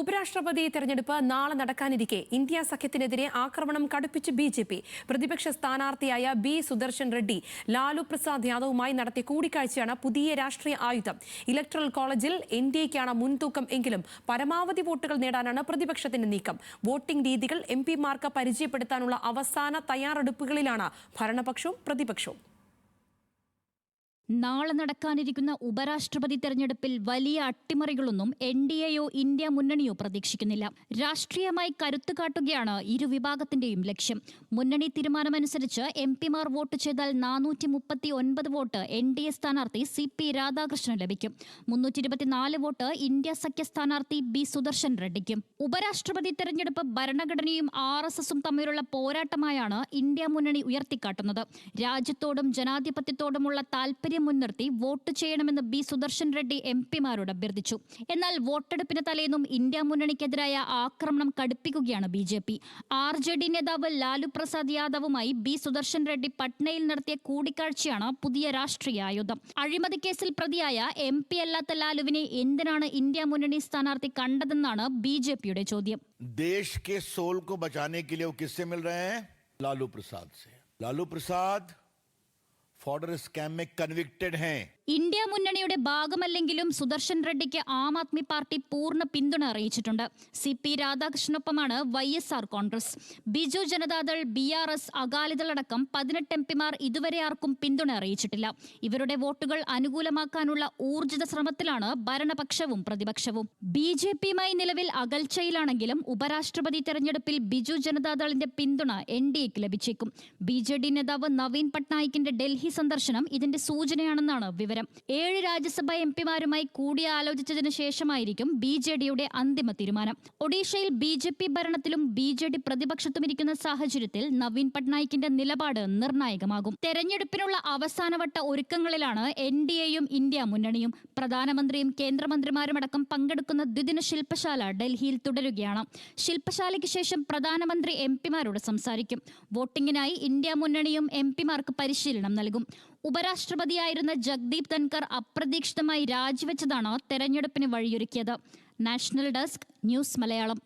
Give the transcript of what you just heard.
ഉപരാഷ്ട്രപതി തെരഞ്ഞെടുപ്പ് നാളെ നടക്കാനിരിക്കെ ഇന്ത്യ സഖ്യത്തിനെതിരെ ആക്രമണം കടുപ്പിച്ച് ബി ജെ പി. പ്രതിപക്ഷ സ്ഥാനാർത്ഥിയായ ബി സുദർശൻ റെഡ്ഡി ലാലു പ്രസാദ് യാദവുമായി നടത്തിയ കൂടിക്കാഴ്ചയാണ് പുതിയ രാഷ്ട്രീയ ആയുധം. ഇലക്ട്രൽ കോളേജിൽ എൻ ഡി എക്കാണ് മുൻതൂക്കം എങ്കിലും പരമാവധി വോട്ടുകൾ നേടാനാണ് പ്രതിപക്ഷത്തിന്റെ നീക്കം. വോട്ടിംഗ് രീതികൾ എം പിമാർക്ക് പരിചയപ്പെടുത്താനുള്ള അവസാന തയ്യാറെടുപ്പുകളിലാണ് ഭരണപക്ഷവും പ്രതിപക്ഷവും. നാളെ നടക്കാനിരിക്കുന്ന ഉപരാഷ്ട്രപതി തെരഞ്ഞെടുപ്പിൽ വലിയ അട്ടിമറികളൊന്നും എൻ ഡി എയോ ഇന്ത്യ മുന്നണിയോ പ്രതീക്ഷിക്കുന്നില്ല. രാഷ്ട്രീയമായി കരുത്തു കാട്ടുകയാണ് ഇരു വിഭാഗത്തിന്റെയും ലക്ഷ്യം. മുന്നണി തീരുമാനമനുസരിച്ച് എം പിമാർ വോട്ട് ചെയ്താൽ നാനൂറ്റി മുപ്പത്തി ഒൻപത് വോട്ട് എൻ ഡി എ സ്ഥാനാർത്ഥി സി പി രാധാകൃഷ്ണൻ ലഭിക്കും. മുന്നൂറ്റി ഇരുപത്തിനാല് വോട്ട് ഇന്ത്യ സഖ്യ സ്ഥാനാർത്ഥി ബി സുദർശൻ റെഡ്ഡിക്കും. ഉപരാഷ്ട്രപതി തെരഞ്ഞെടുപ്പ് ഭരണഘടനയും ആർ എസ് എസും തമ്മിലുള്ള പോരാട്ടമായാണ് ഇന്ത്യ മുന്നണി ഉയർത്തിക്കാട്ടുന്നത്. രാജ്യത്തോടും ജനാധിപത്യത്തോടുമുള്ള താൽപര്യം താൽപര്യം മുൻനിർത്തി വോട്ട് ചെയ്യണമെന്ന് ബി സുദർശൻ റെഡ്ഡി എം പിമാരോട് അഭ്യർത്ഥിച്ചു. എന്നാൽ വോട്ടെടുപ്പിന് തലേന്നും ഇന്ത്യ മുന്നണിക്കെതിരായ ആക്രമണം കടുപ്പിക്കുകയാണ് B J P. R J D നേതാവ് ലാലു പ്രസാദ് യാദവുമായി ബി സുദർശൻ റെഡ്ഡി പട്നയിൽ നടത്തിയ കൂടിക്കാഴ്ചയാണ് പുതിയ രാഷ്ട്രീയ ആയുധം. അഴിമതി കേസിൽ പ്രതിയായ എം പി അല്ലാത്ത ലാലുവിനെ എന്തിനാണ് ഇന്ത്യ മുന്നണി സ്ഥാനാർത്ഥി കണ്ടതെന്നാണ് ബി ജെ പിയുടെ ചോദ്യം. ദേശ് സോൾ കോ ലാലു പ്രസാദ് ലാലു പ്രസാദ് കൺവിക്റ്റഡ് ഇന്ത്യ മുന്നണിയുടെ ഭാഗമല്ലെങ്കിലും സുദർശൻ റെഡ്ഡിക്ക് ആം ആദ്മി പാർട്ടി പൂർണ പിന്തുണ അറിയിച്ചിട്ടുണ്ട് C P രാധാകൃഷ്ണനൊപ്പമാണ് Y S R Congress Biju Janata Dal B R S അകാലിദളടക്കം പതിനെട്ട് എം പിമാർ ഇതുവരെ ആർക്കും പിന്തുണ അറിയിച്ചിട്ടില്ല. ഇവരുടെ വോട്ടുകൾ അനുകൂലമാക്കാനുള്ള ഊർജിത ശ്രമത്തിലാണ് ഭരണപക്ഷവും പ്രതിപക്ഷവും. ബി ജെ പിയുമായി നിലവിൽ അകൽച്ചയിലാണെങ്കിലും ഉപരാഷ്ട്രപതി തെരഞ്ഞെടുപ്പിൽ ബിജു ജനതാദളിന്റെ പിന്തുണ എൻ ഡി എക്ക് ലഭിച്ചേക്കും. ബി ജെ ഡി നേതാവ് നവീൻ പട്നായിക്കിന്റെ ഡൽഹി സന്ദർശനം ഇതിന്റെ സൂചനയാണെന്നാണ് വിവരം. ഏഴ് രാജ്യസഭാ എം പിമാരുമായി കൂടിയാലോചിച്ചതിനു ശേഷമായിരിക്കും ബി ജെ ഡിയുടെ അന്തിമ തീരുമാനം. ഒഡീഷയിൽ ബി ജെ പി ഭരണത്തിലും ബി ജെ ഡി പ്രതിപക്ഷത്തും ഇരിക്കുന്ന സാഹചര്യത്തിൽ നവീൻ പട്നായിക്കിന്റെ നിലപാട് നിർണായകമാകും. തെരഞ്ഞെടുപ്പിനുള്ള അവസാനവട്ട ഒരുക്കങ്ങളിലാണ് എൻ ഡി എയും ഇന്ത്യ മുന്നണിയും. പ്രധാനമന്ത്രിയും കേന്ദ്രമന്ത്രിമാരുമടക്കം പങ്കെടുക്കുന്ന ദ്വിദിന ശില്പശാല ഡൽഹിയിൽ തുടരുകയാണ്. ശില്പശാലയ്ക്ക് ശേഷം പ്രധാനമന്ത്രി എം പിമാരോട് സംസാരിക്കും. വോട്ടിംഗിനായി ഇന്ത്യ മുന്നണിയും എം പിമാർക്ക് പരിശീലനം നൽകും ഉപരാഷ്ട്രപതിയായിരുന്ന ജഗ്ദീപ് ധൻകർ അപ്രതീക്ഷിതമായി രാജിവെച്ചതാണ് തെരഞ്ഞെടുപ്പിന് വഴിയൊരുക്കിയത്. National desk news Malayalam.